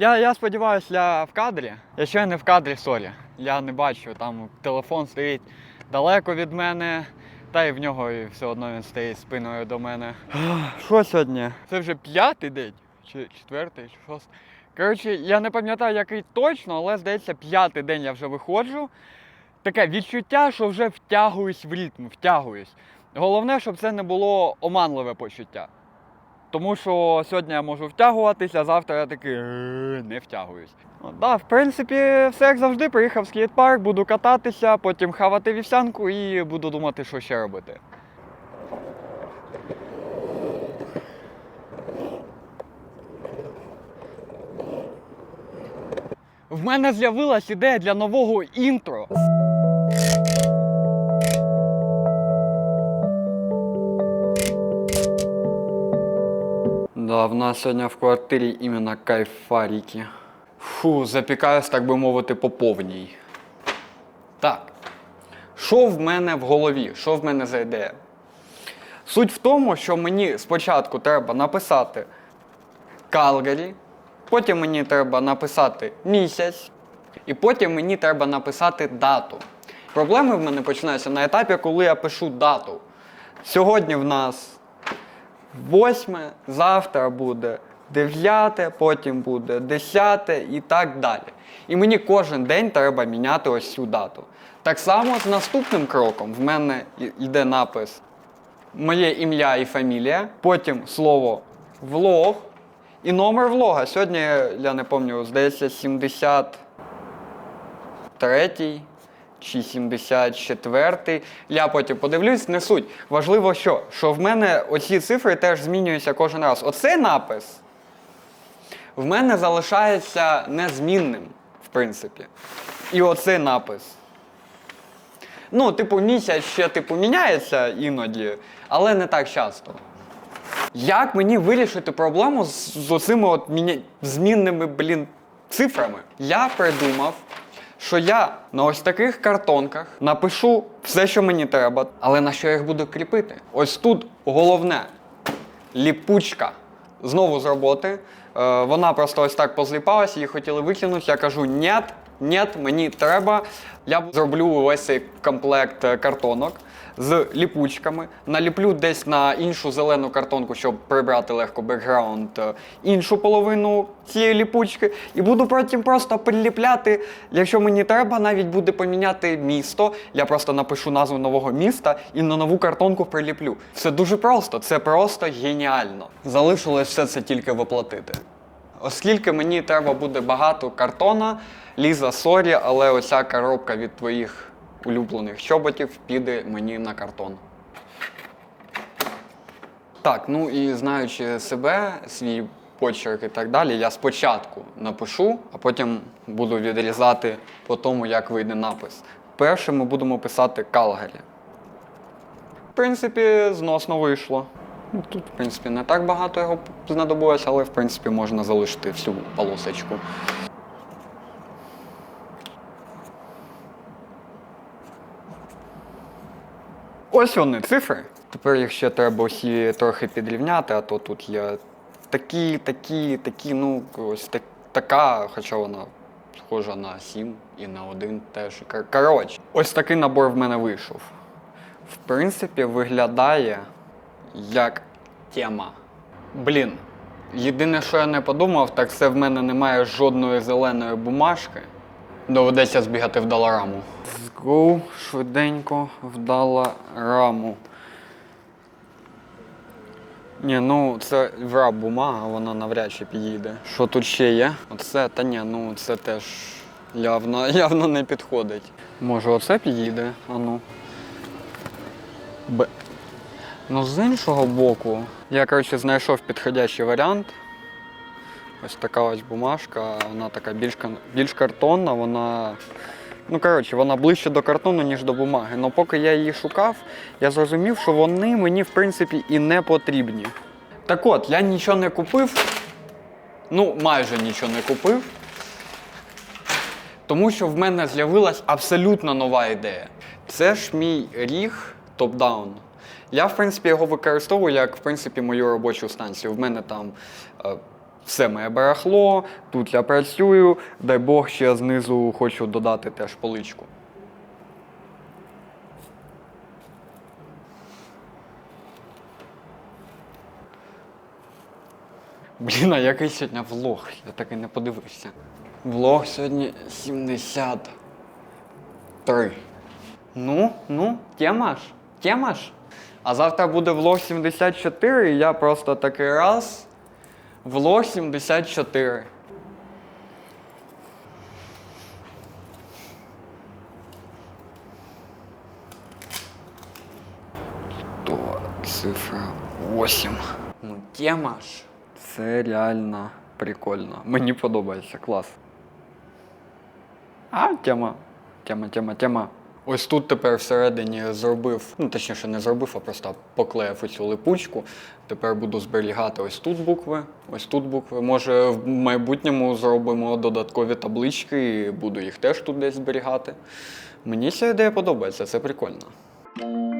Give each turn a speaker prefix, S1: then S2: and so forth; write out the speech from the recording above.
S1: Я, я сподіваюся, я в кадрі. Якщо я не в кадрі, сорі. Я не бачу, там телефон стоїть далеко від мене, та й в нього і все одно він стоїть спиною до мене. Що сьогодні? Це вже п'ятий день, чи четвертий, чи шостий. Коротше, я не пам'ятаю, який точно, але здається, п'ятий день я вже виходжу. Таке відчуття, що вже втягуюсь в ритм, втягуюсь. Головне, щоб це не було оманливе почуття. Тому що сьогодні я можу втягуватися, а завтра я такий «Е, не втягуюсь. От, да, в принципі, все як завжди. Приїхав в скейт-парк, буду кататися, потім хавати вівсянку і буду думати, що ще робити. В мене з'явилась ідея для нового інтро. Да, в нас сьогодні в квартирі іменно кайфаріки. Фу, запікаюсь, так би мовити, по повній. Так. Що в мене в голові? Що в мене за ідея? Суть в тому, що мені спочатку треба написати Калгарі, потім мені треба написати місяць, і потім мені треба написати дату. Проблеми в мене починаються на етапі, коли я пишу дату. Сьогодні в нас восьме, завтра буде дев'яте, потім буде десяте і так далі. І мені кожен день треба міняти ось цю дату. Так само з наступним кроком в мене йде напис моє ім'я і фамілія, потім слово влог і номер влога. Сьогодні, я не пам'ятаю, здається, 73 чи 74. Я потім подивлюсь, не суть. Важливо, що, що в мене оці цифри теж змінюються кожен раз. Оцей напис в мене залишається незмінним, в принципі. І оцей напис. Ну, типу, місяць ще типу, міняється іноді, але не так часто. Як мені вирішити проблему з, з оцими от міня... змінними, блін, цифрами? Я придумав, що я на ось таких картонках напишу все, що мені треба, але на що я їх буду кріпити? Ось тут головне ліпучка. Знову з роботи. Е, вона просто ось так позліпалась, її хотіли викинути. Я кажу, нєт, нєт, мені треба. Я зроблю ось цей комплект е, картонок з ліпучками. Наліплю десь на іншу зелену картонку, щоб прибрати легко бекграунд, е, іншу половину цієї ліпучки. І буду потім просто приліпляти. Якщо мені треба, навіть буде поміняти місто. Я просто напишу назву нового міста і на нову картонку приліплю. Це дуже просто, це просто геніально. Залишилось все це тільки воплотити. Оскільки мені треба буде багато картона, Ліза, сорі, але оця коробка від твоїх улюблених чоботів піде мені на картон. Так, ну і знаючи себе, свій почерк і так далі, я спочатку напишу, а потім буду відрізати по тому, як вийде напис. Перше ми будемо писати Калгарі. В принципі, зносно вийшло. Ну, Тут, в принципі, не так багато його знадобилось, але в принципі можна залишити всю полосочку. Ось вони цифри. Тепер їх ще треба усі трохи підрівняти, а то тут є такі, такі, такі, ну, ось так, така, хоча вона схожа на 7 і на 1 теж. Коротше, ось такий набор в мене вийшов. В принципі, виглядає як тема. Блін. Єдине, що я не подумав, так це в мене немає жодної зеленої бумажки. Доведеться збігати в долараму. Let's go, швиденько в долараму. Ні, ну це враб бумага, вона навряд чи підійде. Що тут ще є? Оце, та ні, ну це теж явно, явно не підходить. Може, оце підійде? А ну. Б. Ну, з іншого боку, я, коротше, знайшов підходящий варіант. Ось така ось бумажка, вона така більш, більш картонна, вона. Ну, коротше, вона ближче до картону, ніж до бумаги. Але поки я її шукав, я зрозумів, що вони мені, в принципі, і не потрібні. Так от, я нічого не купив. Ну, майже нічого не купив. Тому що в мене з'явилась абсолютно нова ідея. Це ж мій ріг топ-даун. Я, в принципі, його використовую як в принципі, мою робочу станцію. В мене там е, все моє барахло, тут я працюю. Дай Бог, ще знизу хочу додати теж поличку. Блін, а який сьогодні влог? Я так і не подивився. Влог сьогодні 73. Ну, ну, тема ж, тема ж. А завтра буде влог 74, і я просто такий раз. Влог 74. То цифра 8. Ну, тема ж. Це реально прикольно. Мені подобається, клас. А, тема. Тема, тема, тема. Ось тут тепер всередині зробив, ну точніше не зробив, а просто поклеїв оцю липучку. Тепер буду зберігати ось тут букви, ось тут букви. Може, в майбутньому зробимо додаткові таблички і буду їх теж тут десь зберігати. Мені ця ідея подобається, це прикольно.